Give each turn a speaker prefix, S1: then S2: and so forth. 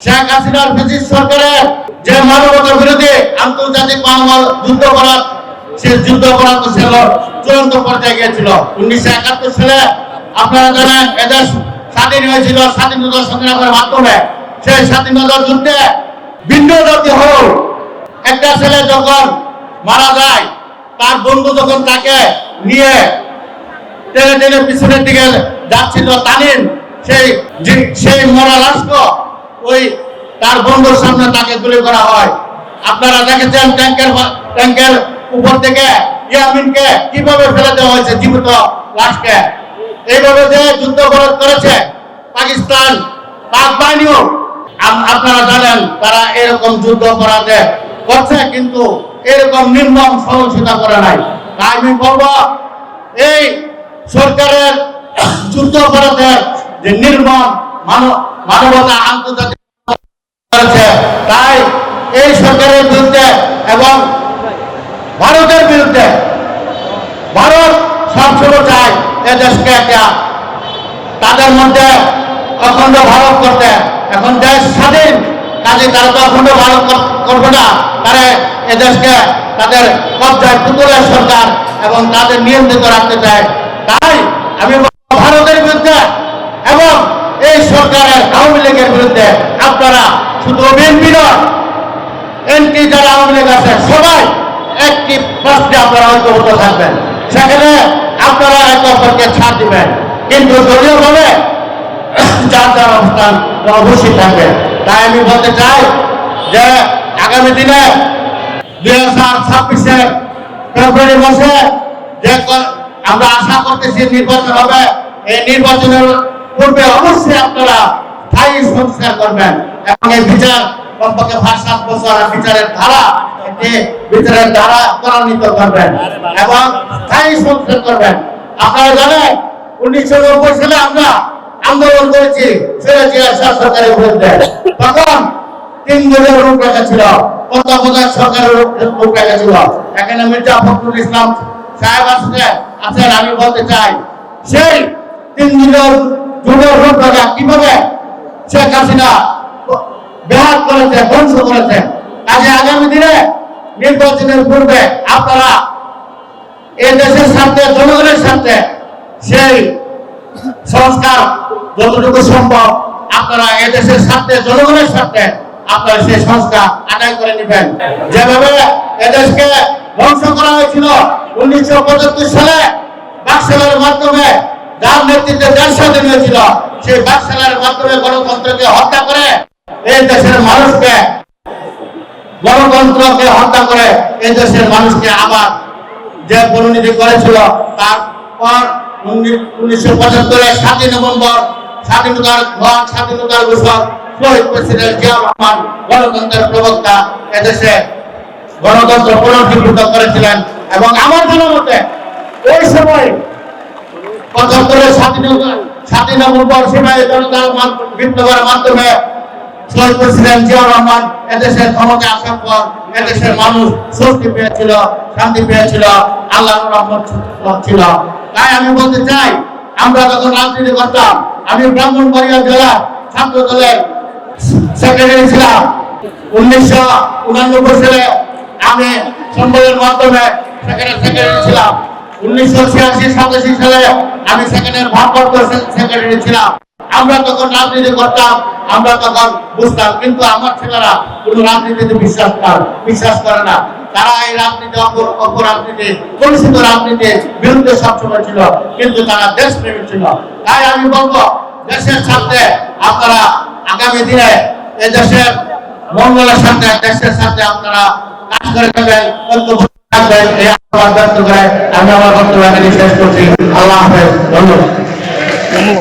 S1: শেখ হাসিনার ব্রিটিশ সরকারের যে মানবতা বিরোধী আন্তর্জাতিক মানব যুদ্ধ করার, সে যুদ্ধ করার তো ছিল, চূড়ান্ত পর্যায়ে গিয়েছিল। উনিশশো একাত্তর সালে আপনারা জানেন, এদেশ স্বাধীন হয়েছিল স্বাধীনতা সংগ্রামের মাধ্যমে। সেই স্বাধীনতা যুদ্ধে ভিন্ন জাতি হল। একটা ছেলে যখন মারা যায়, তার বন্ধু যখন তাকে নিয়ে টেনে টেনে পিছনের দিকে যাচ্ছিল তানিন সেই সেই মরা লাশকে ওই তার বন্ধুর সামনে তাকে তুলে করা হয়। আপনারা দেখেছেন ট্যাঙ্কের ট্যাঙ্কের উপর থেকে ইয়ামিনকে কীভাবে ফেলে দেওয়া হয়েছে জীবিত লাশকে? এইভাবে যে যুদ্ধ করে- করেছে পাকিস্তান পাক বাহিনীও। আপনারা জানেন তারা এরকম যুদ্ধ করাতে করছে, কিন্তু এরকম নির্মম সহনশীলতা করে নাই। তাই আমি বলব, এই সরকারের যুদ্ধ করাতে যে নির্মম মানব মানবতা আন্তর্জাতিক তাই এই সরকারের বিরুদ্ধে এবং ভারতের বিরুদ্ধে ভারত সবসময় চায় এ দেশকে একটা তাদের মধ্যে অখণ্ড ভারত করতে। এখন দেশ স্বাধীন, কাজে তারা তো অখণ্ড ভারত করবে না। তারা এদেশকে তাদের কবজায় পুতুলের সরকার এবং তাদের নিয়ন্ত্রিত রাখতে চায়। তাই আমি ভারতের বিরুদ্ধে এবং এই সরকারের আওয়ামী লীগের বিরুদ্ধে শুধু বিএনপি নয় এনটি যারা আওয়ামী লীগ আছে, সবাই একটি প্রশ্নে আপনারা ঐক্যবদ্ধ থাকবেন। সেখানে আপনারা একে অপরকে ছাড় দিবেন। কিন্তু দলীয়ভাবে যার যার অবস্থান অবশ্যই থাকবে। তাই আমি বলতে চাই যে আগামী দিনে দুই হাজার ছাব্বিশে ফেব্রুয়ারি মাসে যে আমরা আশা করতেছি নির্বাচন হবে, এই নির্বাচনের পূর্বে অবশ্যই আপনারা স্থায়ী সংস্কার করবেন। এবং এই বিচার কমপক্ষে পাঁচ সাত বছর বিচারের ধারা বিচারের ধারা ত্বরান্বিত করবেন এবং স্থায়ী সংস্কার করবেন। আপনারা জানেন, উনিশশো নব্বই সালে আমরা আন্দোলন করেছি সরকারের বিরুদ্ধে তখন তিন দিনের রূপরেখা ছিল তত্ত্বাবধায়ক সরকারের রূপ- রূপরেখা ছিল। এখানে মির্জা ফখরুল ইসলাম সাহেব আসছে আছেন, আমি বলতে চাই, সেই তিন দিনের যুগের রূপরেখা কীভাবে শেখ হাসিনা বেহাত করেছে, ধ্বংস করেছে। কাজে আগামী দিনে নির্বাচনের পূর্বে আপনারা এই দেশের স্বার্থে, জনগণের স্বার্থে সেই সংস্কার যতটুকু সম্ভব আপনারা এ দেশের স্বার্থে, জনগণের স্বার্থে আপনারা সেই সংস্কার আদায় করে নেবেন। যেভাবে এদেশকে ধ্বংস করা হয়েছিল উনিশশো পঁচাত্তর সালে বাকশালের মাধ্যমে যার নেতৃত্বে দেশ স্বাধীন হয়েছিল, সেই বাকশালের মাধ্যমে গণতন্ত্রকে হত্যা করে এই দেশের মানুষকে গণতন্ত্রকে হত্যা করে এই দেশের মানুষকে আবার যে পরিণতি করেছিল তারপর উনিশশো পঁচাত্তরের সাতই নভেম্বর, স্বাধীনতার মহান স্বাধীনতার ঘোষক শহীদ প্রেসিডেন্ট জিয়াউর রহমান গণতন্ত্রের প্রবক্তা এদেশে গণতন্ত্র পুনর্জীবিত করেছিলেন। এবং আমার জানা মতে, ওই সময় পঁচাত্তরের স্বাধীনতা স্বাধীন নভেম্বর সীমায় জনতার বিপ্লবের মাধ্যমে জিয়াউর রহমান। এদেশের ক্ষমতা আসার পর এদেশের মানুষ স্বস্তি পেয়েছিল, শান্তি পেয়েছিল রহমত ছিল। তাই আমি বলতে চাই, আমরা যখন রাজনীতি করতাম, আমি ব্রাহ্মণবাড়িয়া জেলা ছাত্র দলের সেক্রেটারি ছিলাম। উনিশশো উনানব্বই সালে আমি সম্মেলনের মাধ্যমে সেক্রেটারি ছিলাম। উনিশশো ছিয়াশি, সাতাশি সালে আমি সেখানের ভারপ্রাপ্ত সেক্রেটারি ছিলাম। আমরা তখন রাজনীতি করতাম আমরা তখন বুঝতাম, কিন্তু আমার ছেলেরা কোনো রাজনীতিতে বিশ্বাস করে বিশ্বাস করে না। তারা এই রাজনীতি, অপর অপর রাজনীতি কলুষিত রাজনীতির বিরুদ্ধে সবসময় ছিল, কিন্তু তারা দেশপ্রেমী ছিল। তাই আমি বলব, দেশের সাথে আপনারা আগামী দিনে এই দেশের মঙ্গলের সাথে দেশের সাথে আপনারা কাজ করে যাবেন আমি আমার বক্তব্য শেষ করছি। আল্লাহ হাফেজ। ধন্যবাদ।